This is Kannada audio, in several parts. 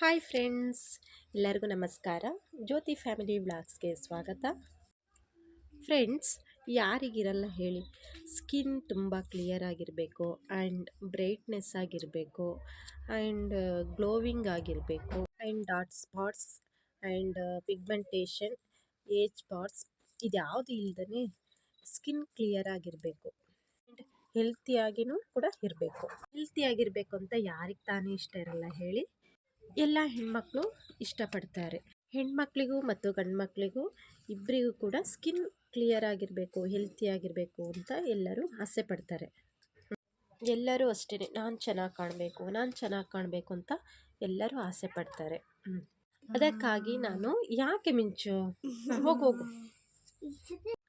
ಹಾಯ್ ಫ್ರೆಂಡ್ಸ್, ಎಲ್ಲರಿಗೂ ನಮಸ್ಕಾರ. ಜ್ಯೋತಿ ಫ್ಯಾಮಿಲಿ ವ್ಲಾಗ್ಸ್ಗೆ ಸ್ವಾಗತ. ಫ್ರೆಂಡ್ಸ್, ಯಾರಿಗಿರಲ್ಲ ಹೇಳಿ, ಸ್ಕಿನ್ ತುಂಬ ಕ್ಲಿಯರ್ ಆಗಿರಬೇಕು ಆ್ಯಂಡ್ ಬ್ರೈಟ್ನೆಸ್ ಆಗಿರಬೇಕು ಆ್ಯಂಡ್ ಗ್ಲೋವಿಂಗ್ ಆಗಿರಬೇಕು and dot spots and pigmentation, age spots, ಇದ್ಯಾವುದು ಇಲ್ದೇ ಸ್ಕಿನ್ ಕ್ಲಿಯರ್ ಆಗಿರಬೇಕು ಆ್ಯಂಡ್ ಹೆಲ್ತಿಯಾಗಿನೂ ಕೂಡ ಇರಬೇಕು. ಹೆಲ್ತಿಯಾಗಿರಬೇಕು ಅಂತ ಯಾರಿಗೆ ತಾನೇ ಇಷ್ಟ ಇರಲ್ಲ ಹೇಳಿ ಎಲ್ಲ ಹೆಣ್ಮಕ್ಳು ಇಷ್ಟಪಡ್ತಾರೆ. ಹೆಣ್ಮಕ್ಳಿಗೂ ಮತ್ತು ಗಂಡು ಮಕ್ಕಳಿಗೂ ಇಬ್ಬರಿಗೂ ಕೂಡ ಸ್ಕಿನ್ ಕ್ಲಿಯರ್ ಆಗಿರಬೇಕು ಹೆಲ್ತಿ ಆಗಿರಬೇಕು ಅಂತ ಎಲ್ಲರೂ ಆಸೆ ಪಡ್ತಾರೆ. ಎಲ್ಲರೂ ಅಷ್ಟೇ ನಾನು ಚೆನ್ನಾಗಿ ಕಾಣಬೇಕು ನಾನು ಚೆನ್ನಾಗಿ ಕಾಣಬೇಕು ಅಂತ ಎಲ್ಲರೂ ಆಸೆ ಪಡ್ತಾರೆ. ಅದಕ್ಕಾಗಿ ನಾನು ಯಾಕೆ ಮಿಂಚು? ಹೋಗು ಹೋಗು.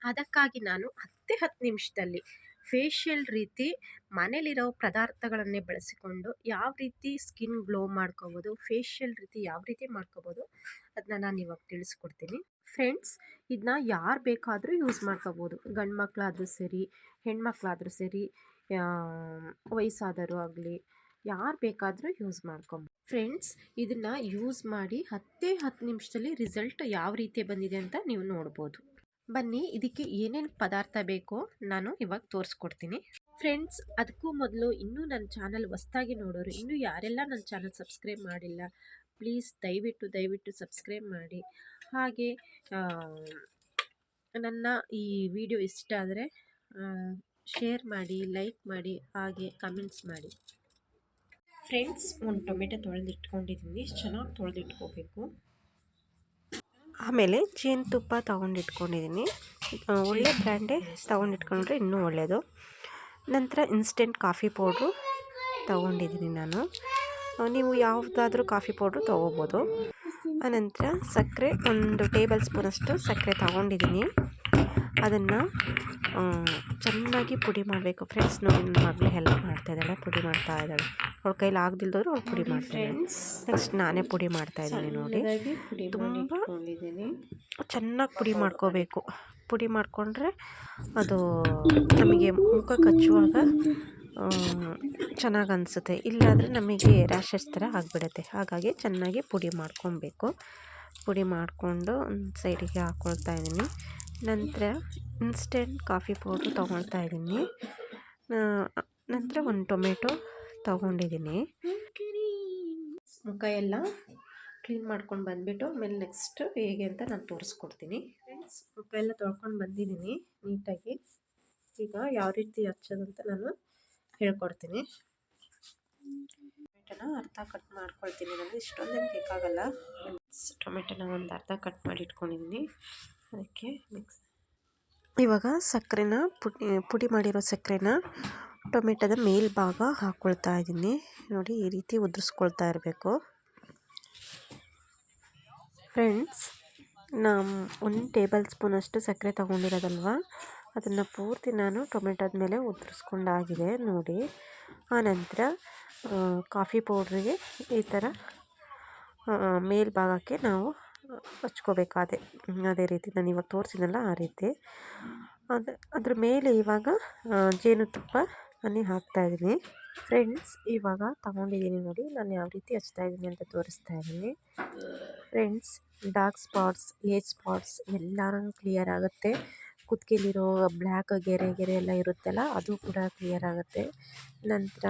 ಅದಕ್ಕಾಗಿ ನಾನು ಹತ್ತೇ ಹತ್ತು ನಿಮಿಷದಲ್ಲಿ ಫೇಶಿಯಲ್ ರೀತಿ ಮನೇಲಿರೋ ಪದಾರ್ಥಗಳನ್ನೇ ಬಳಸಿಕೊಂಡು ಯಾವ ರೀತಿ ಸ್ಕಿನ್ ಗ್ಲೋ ಮಾಡ್ಕೋಬೋದು ಫೇಶಿಯಲ್ ರೀತಿ ಯಾವ ರೀತಿ ಮಾಡ್ಕೋಬೋದು ಅದನ್ನ ನಾನು ಇವಾಗ ತಿಳಿಸ್ಕೊಡ್ತೀನಿ. ಫ್ರೆಂಡ್ಸ್ ಇದನ್ನ ಯಾರು ಬೇಕಾದರೂ ಯೂಸ್ ಮಾಡ್ಕೋಬೋದು. ಗಂಡು ಮಕ್ಕಳಾದರೂ ಸರಿ, ಹೆಣ್ಮಕ್ಳಾದರೂ ಸರಿ ವಯಸ್ಸಾದರೂ ಆಗಲಿ, ಯಾರು ಬೇಕಾದರೂ ಯೂಸ್ ಮಾಡ್ಕೊಬೋದು ಫ್ರೆಂಡ್ಸ್ ಇದನ್ನು ಯೂಸ್ ಮಾಡಿ ಹತ್ತೇ ಹತ್ತು ನಿಮಿಷದಲ್ಲಿ ರಿಸಲ್ಟ್ ಯಾವ ರೀತಿ ಬಂದಿದೆ ಅಂತ ನೀವು ನೋಡ್ಬೋದು. ಬನ್ನಿ, ಇದಕ್ಕೆ ಏನೇನು ಪದಾರ್ಥ ಬೇಕೋ ನಾನು ಇವಾಗ ತೋರಿಸ್ಕೊಡ್ತೀನಿ. ಫ್ರೆಂಡ್ಸ್ ಅದಕ್ಕೂ ಮೊದಲು ಇನ್ನೂ ನನ್ನ ಚಾನಲ್ ಹೊಸ್ದಾಗಿ ನೋಡೋರು, ಇನ್ನೂ ಯಾರೆಲ್ಲ ನನ್ನ ಚಾನಲ್ ಸಬ್ಸ್ಕ್ರೈಬ್ ಮಾಡಿಲ್ಲ, ಪ್ಲೀಸ್ ದಯವಿಟ್ಟು ದಯವಿಟ್ಟು ಸಬ್ಸ್ಕ್ರೈಬ್ ಮಾಡಿ. ಹಾಗೆ ನನ್ನ ಈ ವಿಡಿಯೋ ಇಷ್ಟ ಆದರೆ ಶೇರ್ ಮಾಡಿ, ಲೈಕ್ ಮಾಡಿ, ಹಾಗೆ ಕಮೆಂಟ್ಸ್ ಮಾಡಿ. ಫ್ರೆಂಡ್ಸ್ ಒಂದು ಟೊಮೆಟೊ ತೊಳೆದಿಟ್ಕೊಂಡಿದ್ದೀನಿ ಚೆನ್ನಾಗಿ ತೊಳೆದಿಟ್ಕೋಬೇಕು. ಆಮೇಲೆ ಜೇನುತುಪ್ಪ ತೊಗೊಂಡಿಟ್ಕೊಂಡಿದ್ದೀನಿ ಒಳ್ಳೆ ಬ್ರ್ಯಾಂಡೇ ತೊಗೊಂಡಿಟ್ಕೊಂಡ್ರೆ ಇನ್ನೂ ಒಳ್ಳೆಯದು ನಂತರ ಇನ್ಸ್ಟೆಂಟ್ ಕಾಫಿ ಪೌಡ್ರು ತೊಗೊಂಡಿದ್ದೀನಿ ನಾನು. ನೀವು ಯಾವುದಾದ್ರೂ ಕಾಫಿ ಪೌಡ್ರು ತೊಗೋಬೋದು. ಆನಂತರ ಸಕ್ಕರೆ, ಒಂದು ಟೇಬಲ್ ಸ್ಪೂನಷ್ಟು ಸಕ್ಕರೆ ತೊಗೊಂಡಿದ್ದೀನಿ ಅದನ್ನು ಚೆನ್ನಾಗಿ ಪುಡಿ ಮಾಡಬೇಕು. ಫ್ರೆಂಡ್ಸ್ ನೋಡಿ ಮಗಳು ಹೆಲ್ಪ್ ಮಾಡ್ತಾ ಇದ್ದಾಳೆ, ಪುಡಿ ಮಾಡ್ತಾ ಇದ್ದಾಳೆ. ಅವಳ ಕೈಲಿ ಆಗದಿಲ್ದವ್ರು ಅವ್ಳು ಪುಡಿ ಮಾಡ್ತಾರೆ ನೆಕ್ಸ್ಟ್ ನಾನೇ ಪುಡಿ ಮಾಡ್ತಾ ಇದ್ದೀನಿ ನೋಡಿ. ತುಂಬ ಚೆನ್ನಾಗಿ ಪುಡಿ ಮಾಡ್ಕೋಬೇಕು. ಪುಡಿ ಮಾಡಿಕೊಂಡ್ರೆ ಅದು ನಮಗೆ ಮುಖ ಕಚ್ಚುವಾಗ ಚೆನ್ನಾಗಿ ಅನಿಸುತ್ತೆ. ಇಲ್ಲಾಂದರೆ ನಮಗೆ ರ್ಯಾಷಸ್ ಥರ ಆಗಿಬಿಡುತ್ತೆ. ಹಾಗಾಗಿ ಚೆನ್ನಾಗಿ ಪುಡಿ ಮಾಡ್ಕೊಬೇಕು. ಪುಡಿ ಮಾಡಿಕೊಂಡು ಒಂದು ಸೈಡಿಗೆ ಹಾಕ್ಕೊಳ್ತಾ ಇದ್ದೀನಿ. ನಂತರ ಇನ್ಸ್ಟೆಂಟ್ ಕಾಫಿ ಪೌಡ್ರ್ ತೊಗೊಳ್ತಾ ಇದ್ದೀನಿ. ನಂತರ ಒಂದು ಟೊಮೆಟೊ ತೊಗೊಂಡಿದ್ದೀನಿ. ಮುಖ ಎಲ್ಲ ಕ್ಲೀನ್ ಮಾಡ್ಕೊಂಡು ಬಂದುಬಿಟ್ಟು ಆಮೇಲೆ ನೆಕ್ಸ್ಟ್ ಹೇಗೆ ಅಂತ ನಾನು ತೋರಿಸ್ಕೊಡ್ತೀನಿ. ಫ್ರೆಂಡ್ಸ್ ಮುಖ ಎಲ್ಲ ತೊಳ್ಕೊಂಡು ಬಂದಿದ್ದೀನಿ ನೀಟಾಗಿ. ಈಗ ಯಾವ ರೀತಿ ಹಚ್ಚೋದಂತ ನಾನು ಹೇಳ್ಕೊಡ್ತೀನಿ. ಟೊಮೆಟೊನ ಅರ್ಧ ಕಟ್ ಮಾಡ್ಕೊಳ್ತೀನಿ ನಾನು ಇಷ್ಟೊಂದೇನು ಬೇಕಾಗಲ್ಲ. ಟೊಮೆಟೊನ ಒಂದು ಅರ್ಧ ಕಟ್ ಮಾಡಿ ಇಟ್ಕೊಂಡಿದ್ದೀನಿ. ಅದಕ್ಕೆ ಮಿಕ್ಸ್ ಇವಾಗ ಸಕ್ಕರೆನ ಪುಡಿ ಪುಡಿ ಮಾಡಿರೋ ಸಕ್ಕರೆನ ಟೊಮೆಟೊದ ಮೇಲ್ಭಾಗ ಹಾಕ್ಕೊಳ್ತಾ ಇದ್ದೀನಿ ನೋಡಿ, ಈ ರೀತಿ ಉದುರಿಸ್ಕೊಳ್ತಾ ಇರಬೇಕು. ಫ್ರೆಂಡ್ಸ್ ನಾನು ಒಂದು ಟೇಬಲ್ ಸ್ಪೂನಷ್ಟು ಸಕ್ಕರೆ ತೊಗೊಂಡಿರೋದಲ್ವ? ಅದನ್ನು ಪೂರ್ತಿ ನಾನು ಟೊಮೆಟೊದ ಮೇಲೆ ಉದುರಿಸ್ಕೊಂಡಾಗಿದೆ. ನೋಡಿ ಆನಂತರ ಕಾಫಿ ಪೌಡ್ರಿಗೆ ಈ ಥರ ಮೇಲ್ಭಾಗಕ್ಕೆ ನಾವು ಹಚ್ಕೋಬೇಕು. ಅದೇ ರೀತಿ ನಾನು ಇವಾಗ ತೋರಿಸಿದ್ನಲ್ಲ, ಆ ರೀತಿ. ಅದು, ಅದ್ರ ಮೇಲೆ ಇವಾಗ ಜೇನುತುಪ್ಪ ನಾನು ಹಾಕ್ತಾ ಇದ್ದೀನಿ. ಫ್ರೆಂಡ್ಸ್, ಇವಾಗ ತಗೊಂಡಿದ್ದೀನಿ ನೋಡಿ. ನಾನು ಯಾವ ರೀತಿ ಹಚ್ತಾ ಇದ್ದೀನಿ ಅಂತ ತೋರಿಸ್ತಾ ಇದ್ದೀನಿ. Friends dark spots age spots ಎಲ್ಲನೂ ಕ್ಲಿಯರ್ ಆಗುತ್ತೆ. ಕುತ್ತಿಗೆಲಿರೋ ಬ್ಲ್ಯಾಕ್ ಗೆರೆ ಗೆರೆ ಎಲ್ಲ ಇರುತ್ತಲ್ಲ, ಅದು ಕೂಡ ಕ್ಲಿಯರ್ ಆಗುತ್ತೆ. ನಂತರ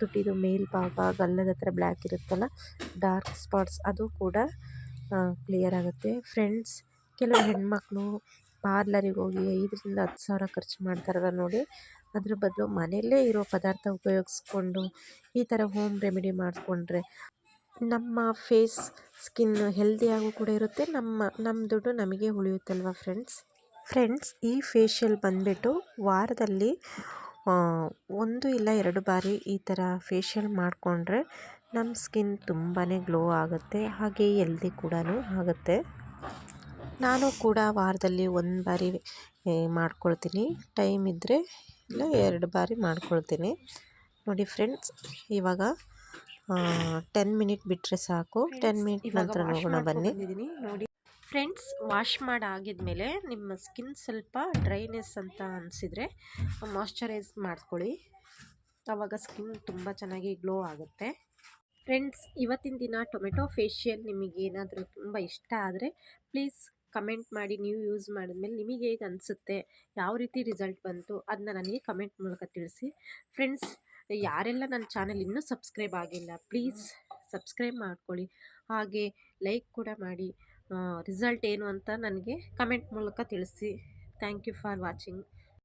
ತುಟಿದು ಮೇಲ್ಭಾಗ ಗಲ್ಲದ ಹತ್ರ ಬ್ಲ್ಯಾಕ್ ಇರುತ್ತಲ್ಲ ಡಾರ್ಕ್ ಸ್ಪಾಟ್ಸ್ ಅದು ಕೂಡ ಕ್ಲಿಯರ್ ಆಗುತ್ತೆ. ಫ್ರೆಂಡ್ಸ್, ಕೆಲವು ಹೆಣ್ಮಕ್ಳು ಪಾರ್ಲರಿಗೆ ಹೋಗಿ ಐದರಿಂದ ಹತ್ತು ಸಾವಿರ ಖರ್ಚು ಮಾಡ್ತಾರಲ್ಲ ನೋಡಿ ಅದ್ರ ಬದಲು ಮನೆಯಲ್ಲೇ ಇರೋ ಪದಾರ್ಥ ಉಪಯೋಗಿಸ್ಕೊಂಡು ಈ ಥರ ಹೋಮ್ ರೆಮಿಡಿ ಮಾಡಿಕೊಂಡ್ರೆ ನಮ್ಮ ಫೇಸ್ ಸ್ಕಿನ್ ಹೆಲ್ದಿಯಾಗೂ ಕೂಡ ಇರುತ್ತೆ. ನಮ್ಮ ನಮ್ಮ ದುಡ್ಡು ನಮಗೆ ಉಳಿಯುತ್ತಲ್ವ ಫ್ರೆಂಡ್ಸ್ ಫ್ರೆಂಡ್ಸ್ ಈ ಫೇಶಿಯಲ್ ಬಂದುಬಿಟ್ಟು ವಾರದಲ್ಲಿ ಒಂದು ಇಲ್ಲ ಎರಡು ಬಾರಿ ಈ ಥರ ಫೇಶಿಯಲ್ ಮಾಡಿಕೊಂಡ್ರೆ ನಮ್ಮ ಸ್ಕಿನ್ ತುಂಬಾ ಗ್ಲೋ ಆಗುತ್ತೆ, ಹಾಗೆ ಎಲ್ದಿ ಕೂಡ ಆಗುತ್ತೆ. ನಾನು ಕೂಡ ವಾರದಲ್ಲಿ ಒಂದು ಬಾರಿ ಮಾಡ್ಕೊಳ್ತೀನಿ. ಟೈಮ್ ಇದ್ದರೆ ಇಲ್ಲ ಎರಡು ಬಾರಿ ಮಾಡ್ಕೊಳ್ತೀನಿ. ನೋಡಿ ಫ್ರೆಂಡ್ಸ್ ಇವಾಗ ಟೆನ್ ಮಿನಿಟ್ ಬಿಟ್ಟರೆ ಸಾಕು. ಟೆನ್ ಮಿನಿಟ್ ನಂತರ ನೋಡೋಣ ಬನ್ನಿ. ನೋಡಿ. ಫ್ರೆಂಡ್ಸ್ ವಾಶ್ ಮಾಡಾಗಿದ್ಮೇಲೆ ನಿಮ್ಮ ಸ್ಕಿನ್ ಸ್ವಲ್ಪ ಡ್ರೈನೆಸ್ ಅಂತ ಅನಿಸಿದರೆ ಮಾಯಶ್ಚರೈಸ್ ಮಾಡ್ಕೊಳ್ಳಿ. ಆವಾಗ ಸ್ಕಿನ್ ತುಂಬ ಚೆನ್ನಾಗಿ ಗ್ಲೋ ಆಗುತ್ತೆ. ಫ್ರೆಂಡ್ಸ್ ಇವತ್ತಿನ ದಿನ ಟೊಮೆಟೊ ಫೇಶಿಯಲ್ ನಿಮಗೇನಾದರೂ ತುಂಬ ಇಷ್ಟ ಆದರೆ ಪ್ಲೀಸ್ ಕಮೆಂಟ್ ಮಾಡಿ ನೀವು ಯೂಸ್ ಮಾಡಿದ್ಮೇಲೆ ನಿಮಗೆ ಹೇಗೆ ಅನಿಸುತ್ತೆ? ಯಾವ ರೀತಿ ರಿಸಲ್ಟ್ ಬಂತು? ಅದನ್ನ ನನಗೆ ಕಮೆಂಟ್ ಮೂಲಕ ತಿಳಿಸಿ. ಫ್ರೆಂಡ್ಸ್ ಯಾರೆಲ್ಲ ನನ್ನ ಚಾನಲ್ ಇನ್ನೂ ಸಬ್ಸ್ಕ್ರೈಬ್ ಆಗಿಲ್ಲ ಪ್ಲೀಸ್ ಸಬ್ಸ್ಕ್ರೈಬ್ ಮಾಡ್ಕೊಳ್ಳಿ. ಹಾಗೆ ಲೈಕ್ ಕೂಡ ಮಾಡಿ. ರಿಸಲ್ಟ್ ಏನು ಅಂತ ನನಗೆ ಕಮೆಂಟ್ ಮೂಲಕ ತಿಳಿಸಿ. Thank you for watching